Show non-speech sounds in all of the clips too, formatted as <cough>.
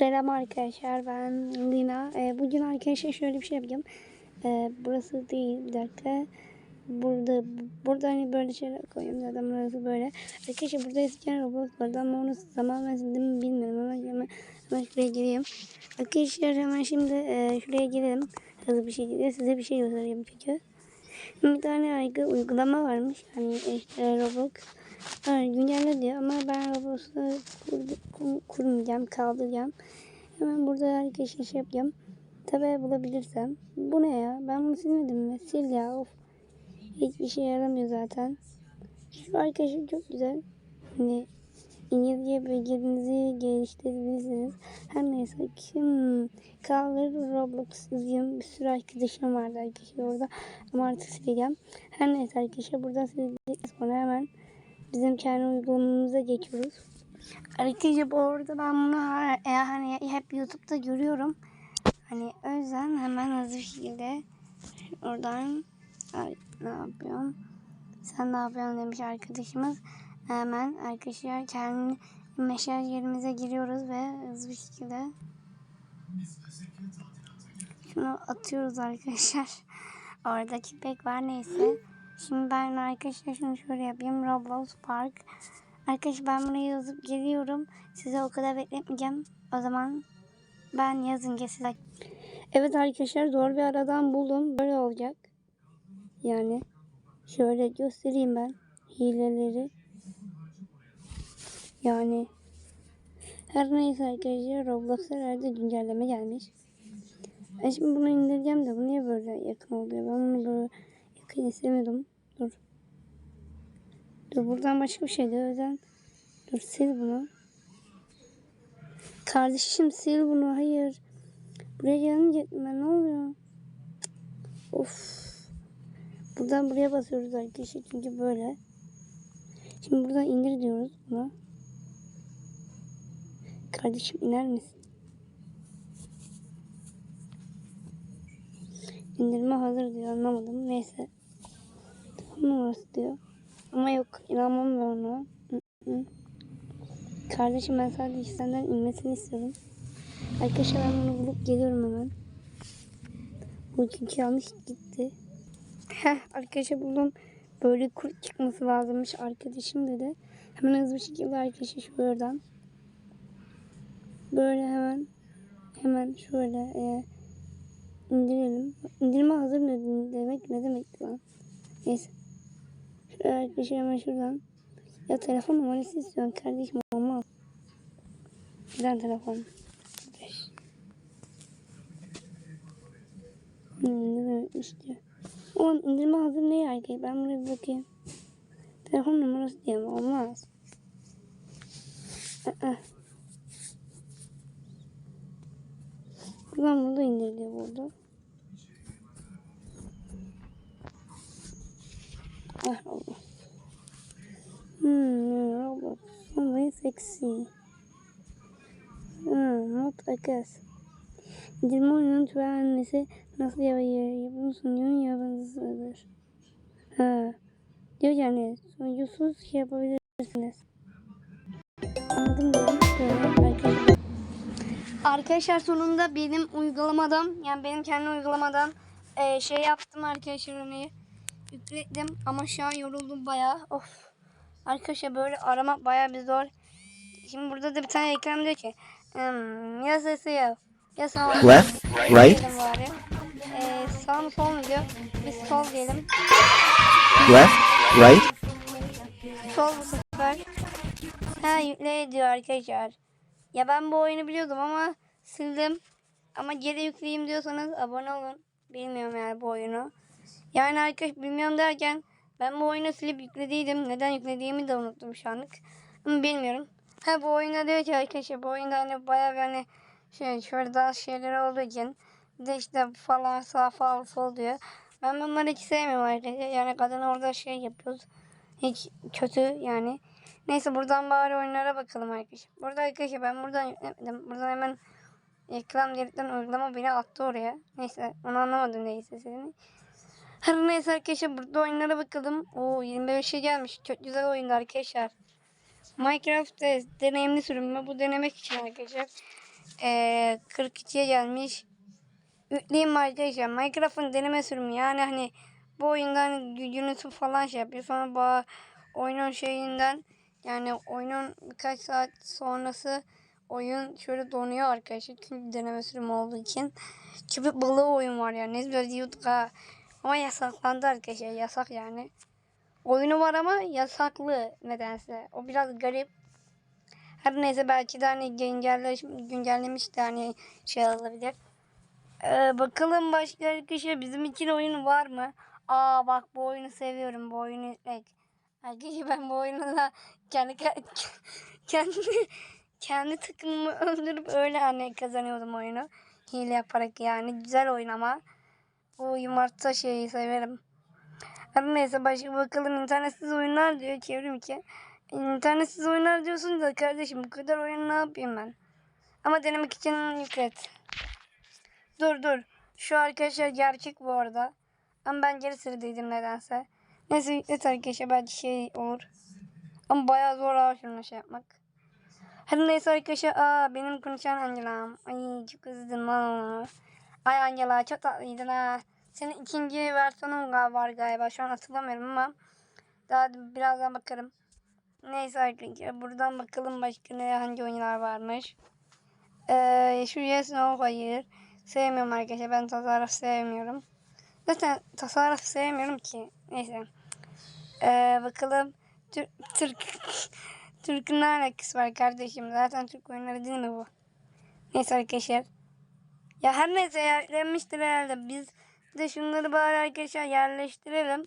Selam arkadaşlar ben Lina. Ee, bugün arkadaşlar şöyle bir şey yapacağım. Ee, burası değil bir dakika. Burada burada hani böyle şeyler koyuyorum zaten burası böyle. Arkadaşlar burada eskiden Roblox vardı ama onu tamamen sildim mi bilmiyorum ama hemen, hemen şuraya gireyim. Arkadaşlar hemen şimdi e, şuraya girelim. Hızlı bir şekilde size bir şey göstereyim çünkü. Bir tane ayrı uygulama varmış. Hani işte Roblox. Güncelle diyor ama ben Roblox'u kur, kur, kurmayacağım, kaldıracağım. Hemen burada arkadaşlar şey yapacağım. Tabi bulabilirsem. Bu ne ya? Ben bunu silmedim mi? Sil ya. Of. Hiçbir şey yaramıyor zaten. Şu arkadaşlar çok güzel. Hani İngilizce bilginizi geliştirebilirsiniz. Her neyse kim kalır Roblox izliyorum. Bir sürü arkadaşım vardı arkadaşlar orada. Ama artık sileceğim. Her neyse arkadaşlar buradan silecekten sonra hemen bizim kendi uygulamamıza geçiyoruz. Arkadaşlar bu arada ben bunu e, hani hep YouTube'da görüyorum. Hani o yüzden hemen hızlı bir şekilde oradan ay, ne yapıyorum? Sen ne yapıyorsun demiş arkadaşımız. Hemen arkadaşlar kendi mesaj yerimize giriyoruz ve hızlı bir şekilde şunu atıyoruz arkadaşlar. <laughs> Oradaki pek var neyse. Şimdi ben arkadaşlar şunu şöyle yapayım. Roblox Park. Arkadaşlar ben buraya yazıp geliyorum. Size o kadar bekletmeyeceğim. O zaman ben yazınca size... Evet arkadaşlar zor bir aradan buldum. Böyle olacak. Yani şöyle göstereyim ben hileleri. Yani her neyse arkadaşlar Roblox'a herhalde güncelleme gelmiş. Ben şimdi bunu indireceğim de bu niye böyle yakın oluyor? Ben bunu böyle yakın istemedim. Dur. Dur buradan başka bir şey de o. Dur sil bunu. Kardeşim sil bunu. Hayır. Buraya gelince ben ne oluyor? Of. Buradan buraya basıyoruz arkadaşlar çünkü böyle. Şimdi buradan indir diyoruz buna. Kardeşim iner misin? İndirme hazır diyor anlamadım. Neyse. Tamam orası diyor. Ama yok inanmam ben ona. Kardeşim ben sadece senden inmesini istiyorum. Arkadaşlar ben onu bulup geliyorum hemen. Bu çünkü yanlış gitti. Heh arkadaşlar buldum. Böyle kurt çıkması lazımmış arkadaşım dedi. Hemen hızlı bir şekilde arkadaşlar şuradan. Böyle hemen hemen şöyle e, indirelim. İndirme hazır ne demek ne demek lan? Neyse. Şöyle arkadaşlar hemen şuradan. Ya telefon numarası istiyorum kardeşim olmaz. Neden telefon? Hmm, ne demekmiş diyor. O indirme hazır ne erkek? Ben buraya bir bakayım. Telefon numarası diye mi? Olmaz. Aa. Buradan burada indiriliyor burada. Ah Allah. Hmm, Roblox. Somebody sexy. Hmm, not I guess. İndirme oyunun türenmesi nasıl yapılır? Sunucunun yabancısıdır. Ha. Diyor yani sunucusuz şey yapabilirsiniz. Anladım arkadaşlar. Arkadaşlar sonunda benim uygulamadan yani benim kendi uygulamadan e, şey yaptım arkadaşlar örneği yükledim ama şu an yoruldum bayağı. Of. Arkadaşlar böyle aramak bayağı bir zor. Şimdi burada da bir tane ekran diyor ki hmm, ya sesi ya ya sağ? Left, right. Ee, sağ mı sol mu diyor. Biz sol diyelim. left, right, Sol bu sefer. Ha yükle diyor arkadaşlar. Ya ben bu oyunu biliyordum ama sildim. Ama geri yükleyeyim diyorsanız abone olun. Bilmiyorum yani bu oyunu. Yani arkadaş bilmiyorum derken ben bu oyunu silip yüklediydim. Neden yüklediğimi de unuttum şu anlık. Ama bilmiyorum. Ha bu oyunda diyor ki arkadaşlar bu oyunda hani bayağı bir hani şey şöyle daha şeyler olduğu için de işte falan sağ falan sol diyor. Ben bunları hiç sevmiyorum arkadaşlar. Yani kadın orada şey yapıyoruz. Hiç kötü yani. Neyse buradan bari oyunlara bakalım arkadaşlar. Burada arkadaşlar ben buradan yüklemedim. Buradan hemen ekran delitten uygulama beni attı oraya. Neyse onu anlamadım neyse seni. Her neyse arkadaşlar burada oyunlara bakalım. Oo 25'e gelmiş. Çok güzel oyunlar arkadaşlar. Minecraft'te deneyimli sürümü bu denemek için arkadaşlar. Ee, 42'ye gelmiş. Yükleyeyim arkadaşlar. Minecraft'ın deneme sürümü yani hani bu oyundan gücünüzü falan şey yapıyor. Sonra bu oyunun şeyinden yani oyunun birkaç saat sonrası oyun şöyle donuyor arkadaşlar. Çünkü deneme sürümü olduğu için. Köpek balığı oyun var yani. Ne güzel diyorduk ha. Ama yasaklandı arkadaşlar. Yasak yani. Oyunu var ama yasaklı nedense. O biraz garip. Her neyse belki de hani güncellemiş de hani şey olabilir. Ee, bakalım başka arkadaşlar bizim için oyun var mı? Aa bak bu oyunu seviyorum. Bu oyunu ek. Arkadaşlar ben bu oyunla kendi <laughs> kendi kendi takımımı <laughs> öldürüp öyle hani kazanıyordum oyunu. Hile yaparak yani. Güzel oyun ama. Bu yumurta şeyi severim. Her neyse başka bakalım internetsiz oyunlar diyor çevrim içi. İnternetsiz oyunlar diyorsun da kardeşim bu kadar oyun ne yapayım ben? Ama denemek için yüklet. Dur dur. Şu arkadaşlar gerçek bu arada. Ama ben geri sıradaydım nedense. Neyse yüklet arkadaşlar belki şey olur. Ama bayağı zor abi şunu şey yapmak. Her neyse arkadaşlar. Aa benim konuşan Angela'm. Ay çok özledim ha. Ay Angela çok tatlıydın ha. Senin ikinci versiyonun var galiba. Şu an hatırlamıyorum ama. Daha birazdan bakarım. Neyse arkadaşlar buradan bakalım başka ne hangi oyunlar varmış. Ee, şu Yes No hayır. Sevmiyorum arkadaşlar. Ben tasarruf sevmiyorum. Zaten tasarruf sevmiyorum ki. Neyse. Ee, bakalım. Tür Türk Türk'ün ne alakası var kardeşim? Zaten Türk oyunları değil mi bu? Neyse arkadaşlar. Ya her neyse yerlenmiştir herhalde. Biz de şunları bari arkadaşlar yerleştirelim.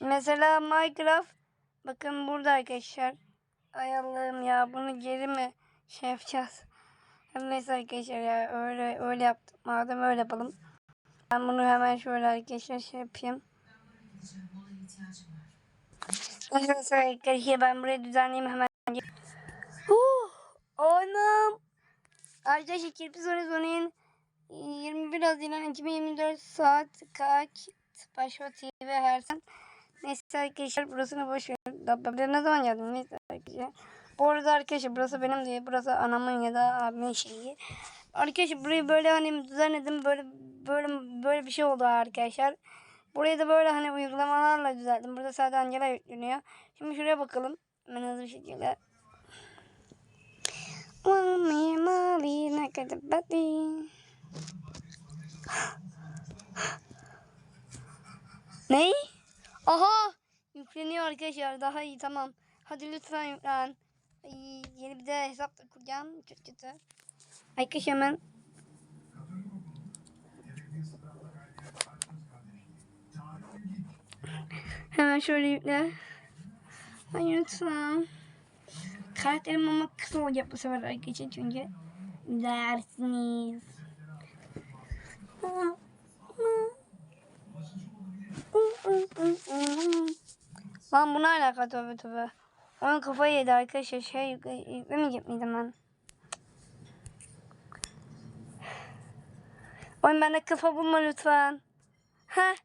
Mesela Minecraft. Bakın burada arkadaşlar. Ay Allah'ım ya bunu geri mi şey yapacağız? Her neyse arkadaşlar ya öyle öyle yaptık. Madem öyle yapalım. Ben bunu hemen şöyle arkadaşlar şey yapayım. Neyse arkadaşlar ben burayı düzenleyeyim hemen. Uh, anam. Arkadaşlar Kirpi Zone Zone'in 21 Haziran 2024 saat kaç Başva TV her sen. Neyse arkadaşlar burasını boş ver. Ben ne zaman geldim neyse arkadaşlar. Bu arada arkadaşlar burası benim değil. Burası anamın ya da abimin şeyi. Arkadaşlar burayı böyle hani düzenledim. Böyle böyle böyle bir şey oldu arkadaşlar. Burayı da böyle hani uygulamalarla düzelttim. Burada sadece Angela yükleniyor. Şimdi şuraya bakalım. Hemen hızlı bir şekilde. Mami mami ne kadar batı. Ne? Aha! Yükleniyor arkadaşlar. Daha iyi tamam. Hadi lütfen yüklen. Ay, yeni bir de hesap da kuracağım. Çok kötü. Arkadaşlar hemen Hemen şöyle yükle. Hayır lütfen. Karakterim ama kısa olacak bu sefer arkadaşlar çünkü dersiniz. Lan bu ne alaka tövbe tövbe. Onun kafayı yedi arkadaşlar şey yükle, yüklemeyecek miydim ben? Oyun bende kafa bulma lütfen. Heh.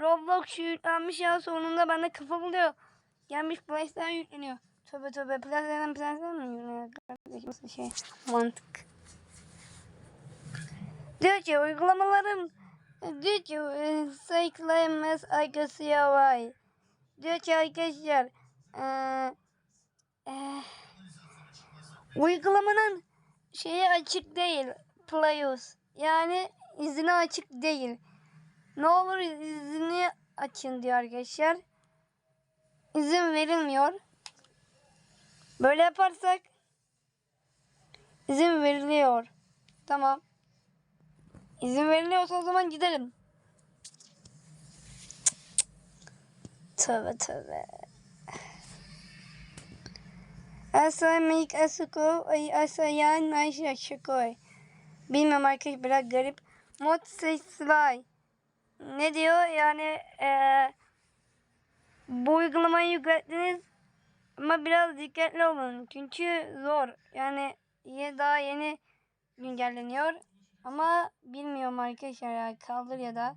Roblox yüklenmiş ya sonunda bende kafa buluyor. Gelmiş PlayStation yükleniyor. Tövbe tövbe PlayStation PlayStation mı yükleniyor şey mantık. Diyor ki uygulamalarım diyor ki e, sayıklayamaz arkası yavay. Diyor ki arkadaşlar eee eee, uygulamanın şeyi açık değil. Playos. Yani izine açık değil. Ne olur izini açın diyor arkadaşlar. İzin verilmiyor. Böyle yaparsak izin veriliyor. Tamam. İzin veriliyorsa o zaman gidelim. Tövbe tövbe. Asa make asuko ay asa yan naşa şakoy. Bilmem arkadaşlar biraz garip. Mod slay. Ne diyor yani eee bu uygulamayı yüklettiniz ama biraz dikkatli olun çünkü zor yani daha yeni güncelleniyor ama bilmiyorum arkadaşlar ya kaldır ya da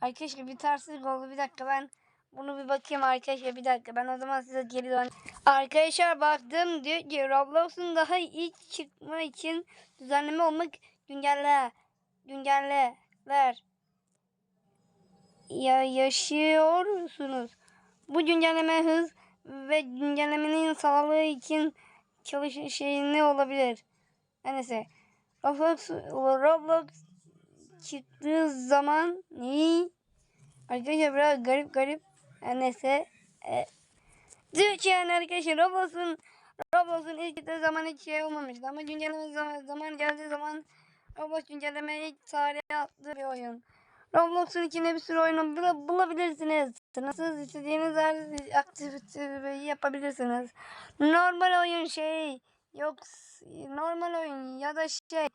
arkadaşlar bir tersizlik oldu bir dakika ben Bunu bir bakayım arkadaşlar bir dakika. Ben o zaman size geri dön. Arkadaşlar baktım diyor ki Roblox'un daha iyi çıkma için düzenleme olmak güncelle. Güncelleler. Ya yaşıyorsunuz. Bu güncelleme hız ve güncellemenin sağlığı için çalış şey ne olabilir? Her Neyse. Roblox, Roblox çıktığı zaman ne? Arkadaşlar biraz garip garip. Her Neyse. E, yani arkadaşlar Roblox'un Roblox'un ilk çıktığı zaman hiç şey olmamıştı ama güncelleme zaman, zaman geldiği zaman Roblox güncellemeyi ilk tarihe attığı bir oyun. Roblox'un içinde bir sürü oyunu bula- bulabilirsiniz. Sınırsız istediğiniz her aktiviteyi yapabilirsiniz. Normal oyun şey yok normal oyun ya da şey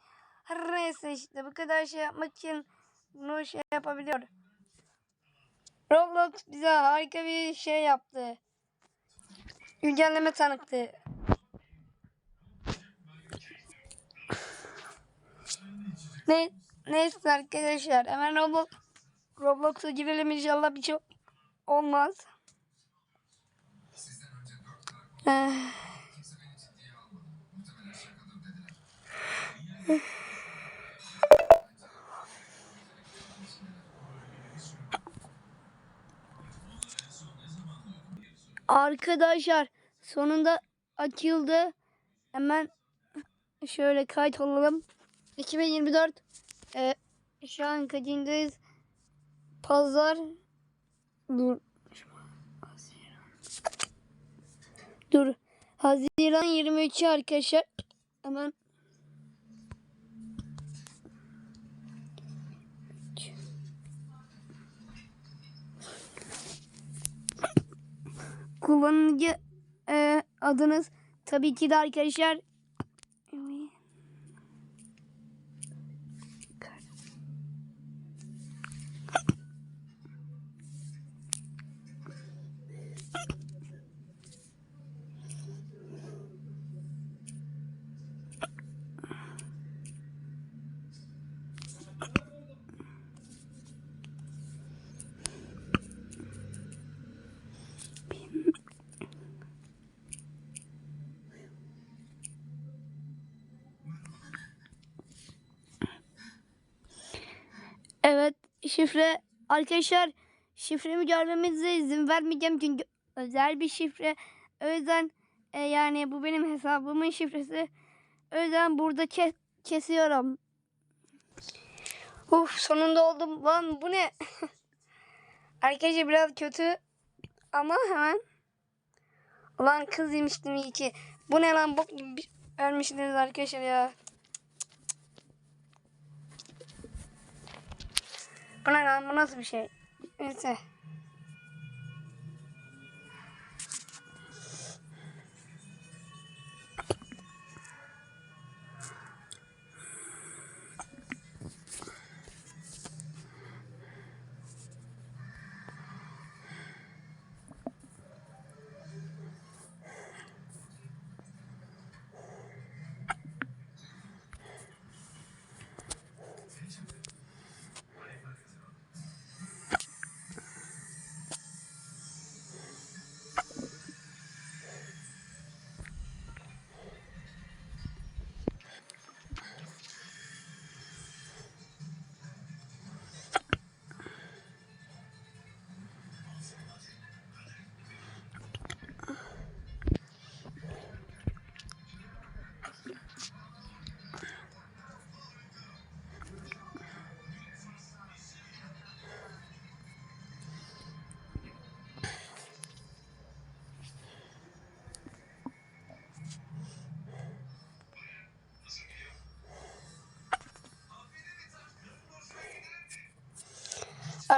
her neyse işte bu kadar şey yapmak için bunu şey yapabiliyor. Roblox bize harika bir şey yaptı. Güncelleme tanıktı. Ne, neyse arkadaşlar hemen Roblox Roblox'a girelim inşallah bir şey olmaz. Eh. Arkadaşlar sonunda açıldı. Hemen şöyle kayıt olalım. 2024 e, şu an kaçıncıyız? Pazar dur. Dur. Haziran 23 arkadaşlar. Hemen kullanıcı e, adınız. Tabii ki de arkadaşlar Evet şifre arkadaşlar şifremi görmemize izin vermeyeceğim çünkü özel bir şifre. O yüzden e, yani bu benim hesabımın şifresi. O yüzden burada kes kesiyorum. Uf sonunda oldum. Lan bu ne? <laughs> arkadaşlar biraz kötü ama hemen. Ulan kız yemiştim iyi ki. Bu ne lan bok gibi vermişsiniz arkadaşlar ya. Bu ne lan bu nasıl bir şey? Neyse.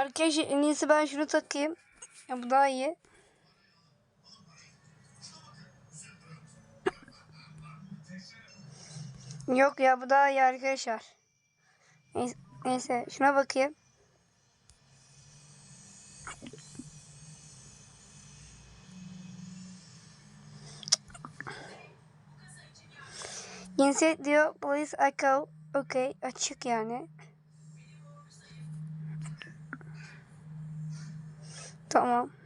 Arkadaşlar en iyisi ben şunu takayım. Ya bu daha iyi. Yok ya bu daha iyi arkadaşlar. Neyse, neyse şuna bakayım. Cinsiyet diyor. Police echo. Okey. Açık yani. Tamam.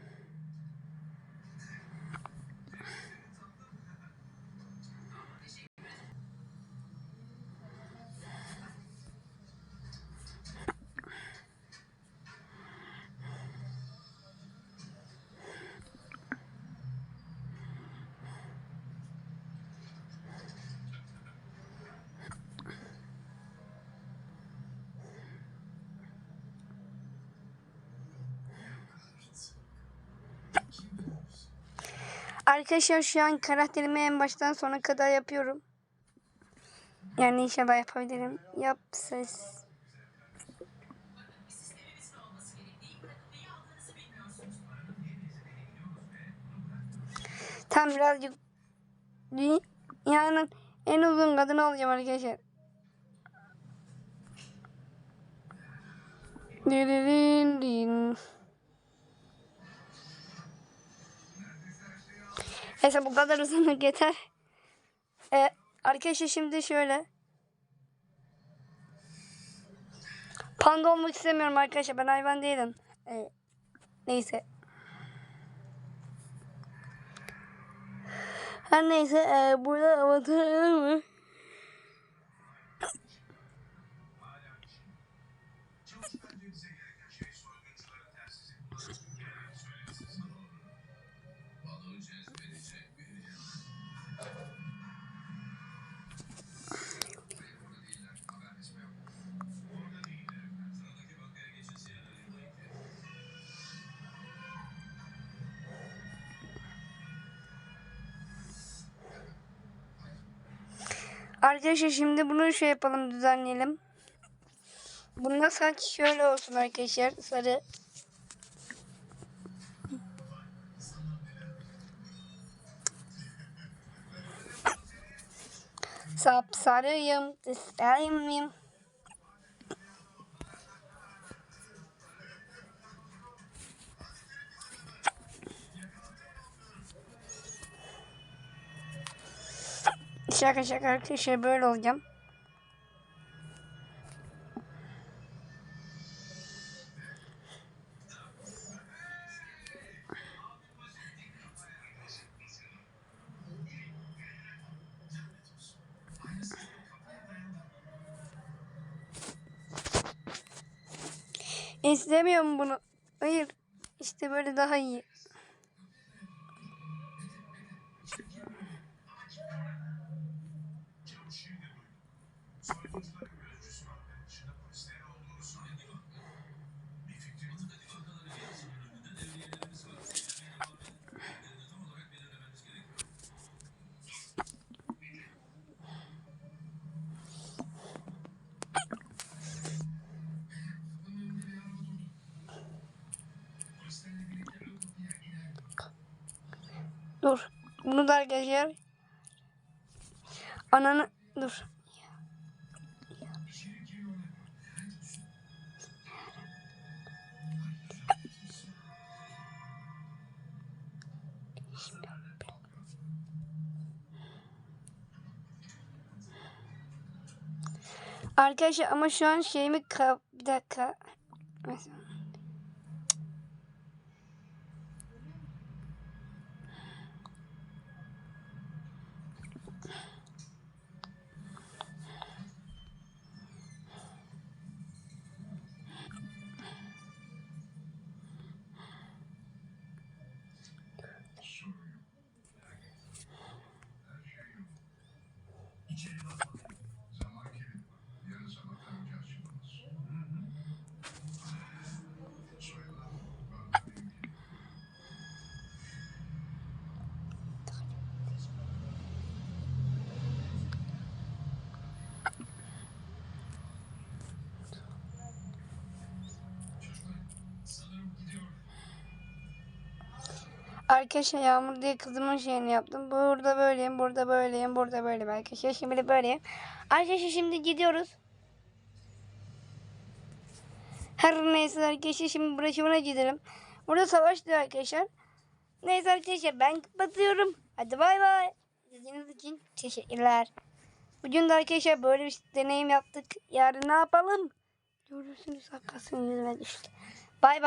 Arkadaşlar şu an karakterimi en baştan sona kadar yapıyorum. Yani inşallah yapabilirim. Yap ses. Tam birazcık dünyanın en uzun kadını olacağım arkadaşlar. Diririn din. Neyse bu kadar uzunluk yeter. Ee, arkadaşlar şimdi şöyle. Panda olmak istemiyorum arkadaşlar. Ben hayvan değilim. Ee, neyse. Her neyse ee, burada avatar mı? Arkadaşlar şimdi bunu şey yapalım düzenleyelim. Bunda saç şöyle olsun arkadaşlar sarı. Sap sarıyım, sarıyım. Şaka şaka arkadaşlar böyle olacağım. İstemiyorum bunu. Hayır. İşte böyle daha iyi. Dur. Bunu da arkadaşlar. Ananı dur. Arkadaşlar ama şu an şeyimi bir dakika. Mesela. Arkadaşlar Yağmur diye kızımın şeyini yaptım. Burada böyleyim, burada böyleyim, burada böyleyim arkadaşlar. Şimdi böyleyim. Arkadaşlar şimdi gidiyoruz. Her neyse arkadaşlar şimdi bırakımına gidelim. Burada savaş diyor arkadaşlar. Neyse arkadaşlar ben kapatıyorum. Hadi bay bay. İzlediğiniz için teşekkürler. Bugün de arkadaşlar böyle bir deneyim yaptık. Yarın ne yapalım? Görürsünüz arkasının yüzüne düştü.